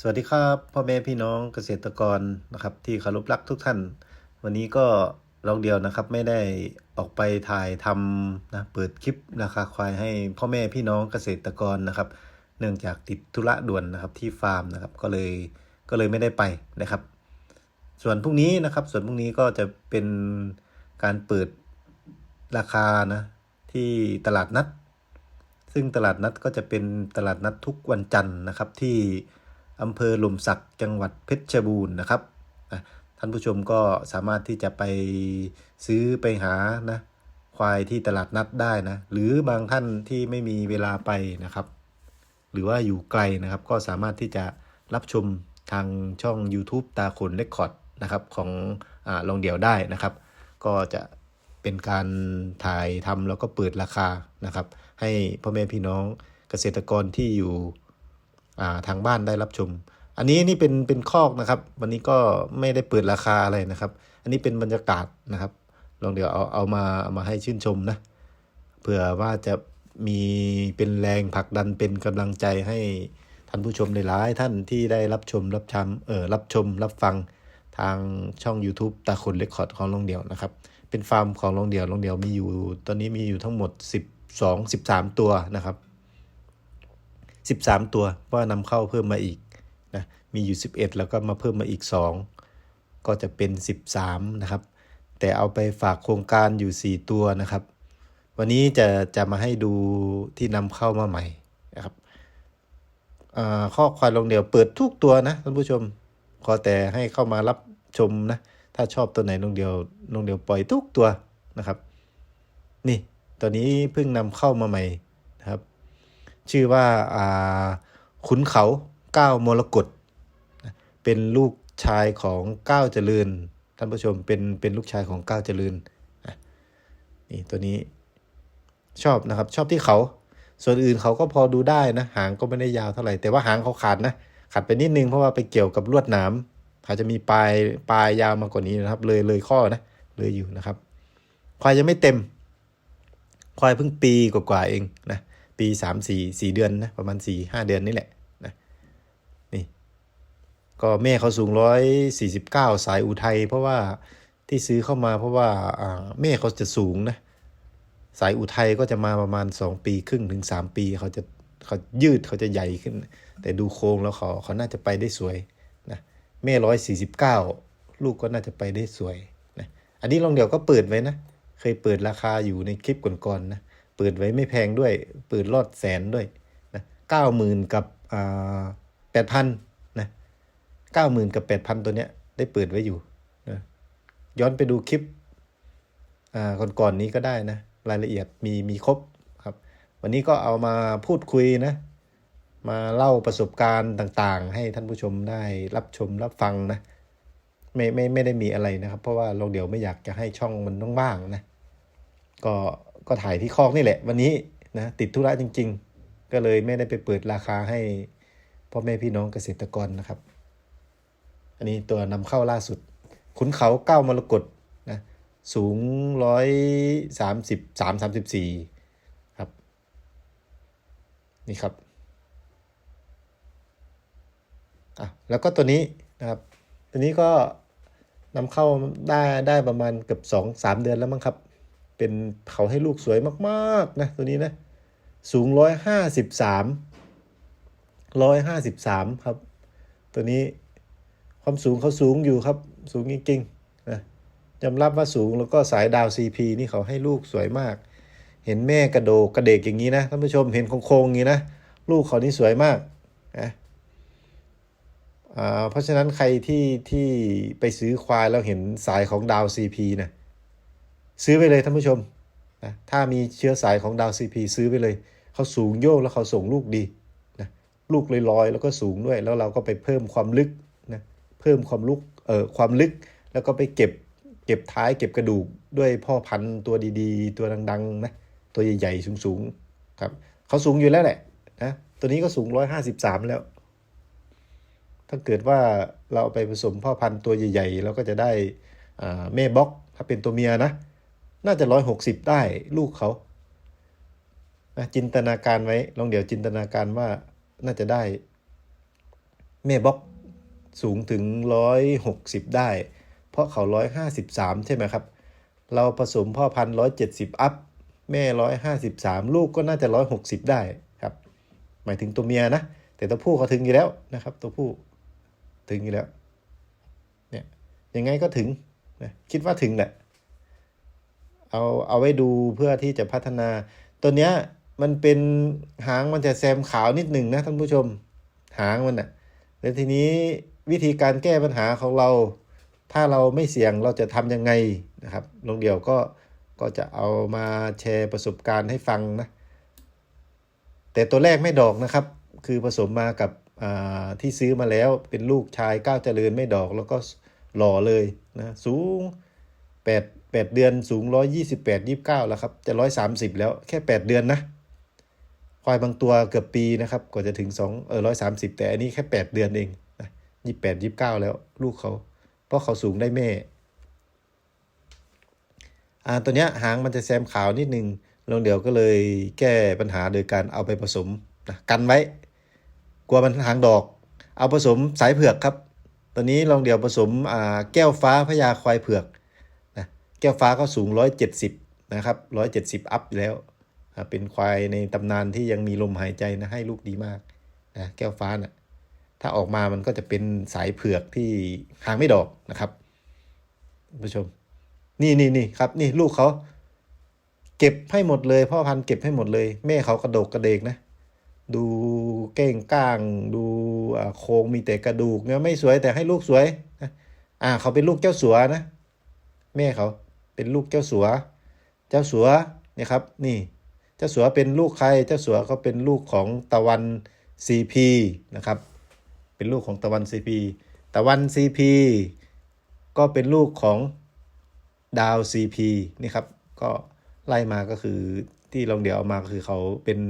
สวัสดีครับพ่อแม่พี่น้องเกษตรกรนะครับ ที่เคารพรักทุกท่าน วันนี้ก็ลองเดียวนะครับ ไม่ได้ออกไปถ่ายทำนะเปิดคลิปราคาควายให้พ่อแม่พี่น้องเกษตรกรนะครับ เนื่องจากติดธุระด่วนนะครับที่ฟาร์มนะครับก็เลยก็เลยไม่ได้ไปนะครับ ส่วนพรุ่งนี้นะครับ ส่วนพรุ่งนี้ก็จะเป็นการเปิดราคานะที่ตลาดนัด ซึ่งตลาดนัดก็จะเป็นตลาดนัดทุกวันจันทร์นะครับที่ อำเภอหล่มสักจังหวัดเพชรบูรณ์นะครับอะท่านผู้ชมก็สามารถที่จะไปซื้อไปหานะควายที่ตลาดนัดได้นะ หรือบางท่านที่ไม่มีเวลาไปนะครับ หรือว่าอยู่ไกลนะครับ ก็สามารถที่จะรับชมทางช่อง YouTube ตาขนเลคคอร์ดนะครับของอลองเดี่ยวได้นะครับ ก็จะเป็นการถ่ายทำแล้วก็เปิดราคานะครับ ให้พ่อแม่พี่น้องเกษตรกรที่อยู่ ทางบ้านได้รับชม อันนี้นี่เป็นเป็นคอกนะครับ วันนี้ก็ไม่ได้เปิดราคาอะไรนะครับ อันนี้เป็นบรรยากาศนะครับ ลองเดี๋ยวเอาเอามาเอามาให้ชื่นชมนะเผื่อว่าจะมีเป็นแรงผลักดันเป็นกำลังใจให้ท่านผู้ชมในหลายท่านที่ได้รับชมรับชมเออรับชม รับฟังทางช่อง YouTube ตาคนเรคคอร์ดของลงเดียวนะครับ เป็นฟาร์มของลงเดียวลงเดียวมีอยู่ ตอนนี้มีอยู่ทั้งหมด 12 13 ตัวนะครับ 13 ตัว เพราะว่านำเข้าเพิ่มมาอีกนะมีอยู่ 11 แล้วก็มาเพิ่มมาอีก 2 ก็จะเป็น 13 นะครับ แต่เอาไปฝากโครงการอยู่ 4 ตัวนะครับ วันนี้จะจะมาให้ดูที่นำเข้ามาใหม่นะครับข้อควายลงเดียวเปิดทุกตัวนะท่านผู้ชม ขอแต่ให้เข้ามารับชมนะ ถ้าชอบตัวไหนลงเดียวลงเดียวปล่อยทุกตัวนะครับ นี่ตัวนี้เพิ่งนำเข้ามาใหม่นะครับ ชื่อว่าอ่าขุนเขาก้าวมรกตเป็นลูกชายของก้าวเจริญ ท่านผู้ชมเป็นเป็นลูกชายของก้าวเจริญนี่ตัวนี้ชอบนะครับชอบที่เขา ส่วนอื่นเขาก็พอดูได้นะ หางก็ไม่ได้ยาวเท่าไหร่ แต่ว่าหางเขาขาดนะขาดไปนิดนึงเพราะว่าไปเกี่ยวกับลวดหนามเขาจะมีปลายปลายยาวมากกว่านี้นะครับ เลยเลยข้อนะเลยอยู่นะครับ ควายยังไม่เต็ม ควายเพิ่งปีกว่าๆเองนะ ปีสามสี่สี่เดือนนะประมาณสี่ห้าเดือนนี่แหละนะนี่ก็แม่เขาสูงร้อยสี่สิบเก้าสายอุทัยเพราะว่าที่ซื้อเข้ามาเพราะว่าแม่เขาจะสูงนะสายอุทัยก็จะมาประมาณ2ปีครึ่งถึง3ปีเขาจะเขายืดเขาจะใหญ่ขึ้น แต่ดูโครงแล้วเขาเขาน่าจะไปได้สวยนะแม่ร้อยสี่สิบเก้าลูกก็น่าจะไปได้สวยนะอันนี้ลองเดี๋ยวก็เปิดไว้นะ เคยเปิดราคาอยู่ในคลิปก่อนๆนะ เปิดไว้ไม่แพงด้วย เปิดรอดแสนด้วยนะเก้าหมื่นกับแปดพันนะเก้าหมื่นกับแปดพันตัวเนี้ยได้เปิดไว้อยู่นะย้อนไปดูคลิปอ่าก่อนๆนนี้ก็ได้นะ รายละเอียดมีมีครบครับ วันนี้ก็เอามาพูดคุยนะ มาเล่าประสบการณ์ต่างๆ ให้ท่านผู้ชมได้รับชมรับฟังนะไม่ไม่ไม่ได้มีอะไรนะครับ เพราะว่าเราเดี๋ยวไม่อยากจะให้ช่องมันว่างๆนะ ก็ ก็ถ่ายที่คอกนี่แหละ วันนี้นะติดธุระจริง ๆ ก็เลยไม่ได้ไปเปิดราคาให้พ่อแม่พี่น้องเกษตรกรนะครับ อันนี้ตัวนำเข้าล่าสุด ขุนเขาเก้ามรกตนะสูงร้อยสามสิบสามสามสิบสี่ครับ นี่ครับอะแล้วก็ตัวนี้นะครับตัวนี้ก็นำเข้าได้ได้ประมาณเกือบสองสามเดือนแล้วมั้งครับ เป็นเขาให้ลูกสวยมากๆนะตัวนี้นะสูงร้อยห้าสิบสามร้อยห้าสิบสามครับ ตัวนี้ความสูงเขาสูงอยู่ครับ สูงจริงๆนะยอมรับว่าสูงแล้วก็สายดาว CP นี่เขาให้ลูกสวยมาก เห็นแม่กระโดกกระเดกอย่างนี้นะท่านผู้ชมเห็นโค้งๆอย่างนี้นะลูกเขานี่สวยมากนะอ่าเพราะฉะนั้นใครที่ที่ไปซื้อควายแล้วเห็นสายของดาว CP นะ ซื้อไปเลยท่านผู้ชมนะถ้ามีเชื้อสายของดาว CP ซื้อไปเลย เขาสูงโยกแล้วเขาส่งลูกดีนะลูกลอยๆแล้วก็สูงด้วย แล้วเราก็ไปเพิ่มความลึกนะเพิ่มความลุกเอ่อความลึก แล้วก็ไปเก็บเก็บท้ายเก็บกระดูกด้วยพ่อพันธุ์ตัวดีๆ ตัวดังๆนะตัวใหญ่ๆสูงๆครับเขาสูงอยู่แล้วแหละนะตัวนี้ก็สูงร้อยห้าสิบสามแล้ว ถ้าเกิดว่าเราไปผสมพ่อพันธุ์ตัวใหญ่ๆเราก็จะได้แม่บล็อกถ้าเป็นตัวเมียนะ น่าจะร้อยหกสิบได้ลูกเขาจินตนาการไว้ ลองเดี๋ยวจินตนาการว่าน่าจะได้ แม่บล็อกสูงถึงร้อยหกสิบได้ เพราะเขาร้อยห้าสิบสามใช่ไหมครับ เราผสมพ่อพันร้อยเจ็ดสิบอัพ แม่ร้อยห้าสิบสามลูกก็น่าจะร้อยหกสิบได้ครับ หมายถึงตัวเมียนะ แต่ตัวผู้เขาถึงอยู่แล้วนะครับ ตัวผู้ถึงอยู่แล้ว เนี่ย ยังไงก็ถึงนะคิดว่าถึงแหละ เอาเอาไว้ดูเพื่อที่จะพัฒนา ตัวเนี้ยมันเป็นหางมันจะแซมขาวนิดหนึ่งนะท่านผู้ชม หางมันอะ่ะแล้วทีนี้วิธีการแก้ปัญหาของเรา ถ้าเราไม่เสี่ยงเราจะทำยังไงนะครับลงเดียวก็ก็จะเอามาแชร์ประสบการณ์ให้ฟังนะแต่ตัวแรกไม่ดอกนะครับ คือผสมมากับอ่าที่ซื้อมาแล้วเป็นลูกชายก้าวเจริญไม่ดอกแล้วก็หล่อเลยนะสูง 8 8เดือนสูง128 29แล้วครับจะ130แล้วแค่8เดือนนะควายบางตัวเกือบปีนะครับกว่าจะถึง2เออ130แต่อันนี้แค่8เดือนเองนะ28 29แล้วลูกเขา เพราะเขาสูงได้แม่อ่าตัวเนี้ยหางมันจะแซมขาวนิดนึงลงเดี๋ยวก็เลยแก้ปัญหาโดยการเอาไปผสมนะกันไว้ กลัวมันหางดอก เอาผสมสายเผือกครับ ตอนนี้ลองเดี๋ยวผสมอ่าแก้วฟ้าพญาควายเผือก แก้วฟ้าก็สูง 170 นะครับ 170 อัพแล้ว เป็นควายในตำนานที่ยังมีลมหายใจนะให้ลูกดีมากนะแก้วฟ้านะ่ะถ้าออกมามันก็จะเป็นสายเผือกที่หางไม่ดอกนะครับผู้ชม นี่นี่นี่ครับ นี่ลูกเขา เก็บให้หมดเลย พ่อพันธุ์เก็บให้หมดเลย แม่เขากระโดกกระเดกนะ ดูเก้งก้าง ดูอ่าโครงมีแต่กระดูกเนี่ยไม่สวยแต่ให้ลูกสวยนะอ่า เขาเป็นลูกเจ้าสัวนะ แม่เขา เป็นลูกเจ้าสัว เจ้าสัวนี่ครับนี่เจ้าสัวเป็นลูกใคร เจ้าสัวเขาเป็นลูกของตะวันซีพีนะครับ เป็นลูกของตะวันซีพีตะวันซีพีก็เป็นลูกของดาว CP นี่ครับ ก็ไล่มาก็คือที่ลองเดี๋ยวเอามาก็คือเขาเป็น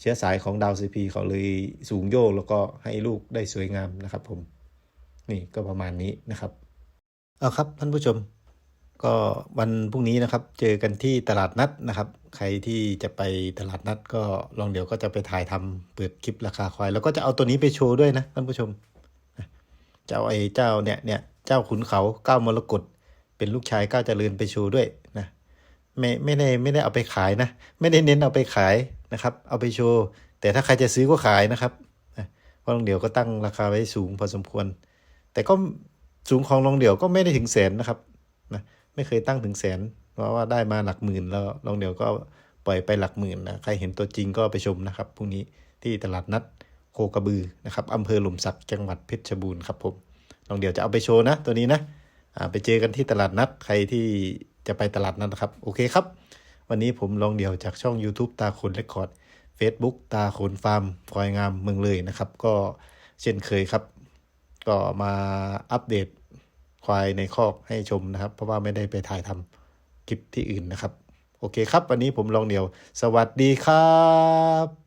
เชื้อสายของดาว CP เขาเลยสูงโยกแล้วก็ให้ลูกได้สวยงามนะครับผม นี่ก็ประมาณนี้นะครับ เอาครับท่านผู้ชม ก็วันพรุ่งนี้นะครับ เจอกันที่ตลาดนัดนะครับ ใครที่จะไปตลาดนัดก็ลองเดี๋ยวก็จะไปถ่ายทำเปิดคลิปราคาควาย แล้วก็จะเอาตัวนี้ไปโชว์ด้วยนะท่านผู้ชมเจ้าไอ้เจ้าเนี่ยเนี่ยเจ้าขุนเขาเก้ามรกตเป็นลูกชายก้าวเจริญไปโชว์ด้วยนะไม่ไม่ได้ไม่ได้เอาไปขายนะ ไม่ได้เน้นเอาไปขายนะครับ เอาไปโชว์ แต่ถ้าใครจะซื้อก็ขายนะครับเพราะลองเดี่ยวก็ตั้งราคาไว้สูงพอสมควร แต่ก็สูงของลองเดี่ยวก็ไม่ได้ถึงแสนนะครับ ไม่เคยตั้งถึงแสน เพราะว่าได้มาหลักหมื่นแล้วลองเดี่ยวก็ปล่อยไปหลักหมื่นนะใครเห็นตัวจริงก็ไปชมนะครับพรุ่งนี้ที่ตลาดนัดโคกระบือนะครับอำเภอหล่มสักจังหวัดเพชรบูรณ์ครับผมลองเดี๋ยวจะเอาไปโชว์นะตัวนี้นะไปเจอกันที่ตลาดนัดใครที่จะไปตลาดนัดนะครับโอเคครับ วันนี้ผมลองเดี่ยวจากช่อง YouTube ตาคนเรคคอร์ด Facebook ตาคนฟาร์มควายงามเมืองเลยนะครับ ก็เช่นเคยครับ ก็มาอัปเดต ควายในคอกให้ชมนะครับ เพราะว่าไม่ได้ไปถ่ายทำคลิปที่อื่นนะครับ โอเคครับ วันนี้ผมลองเดี่ยว สวัสดีครับ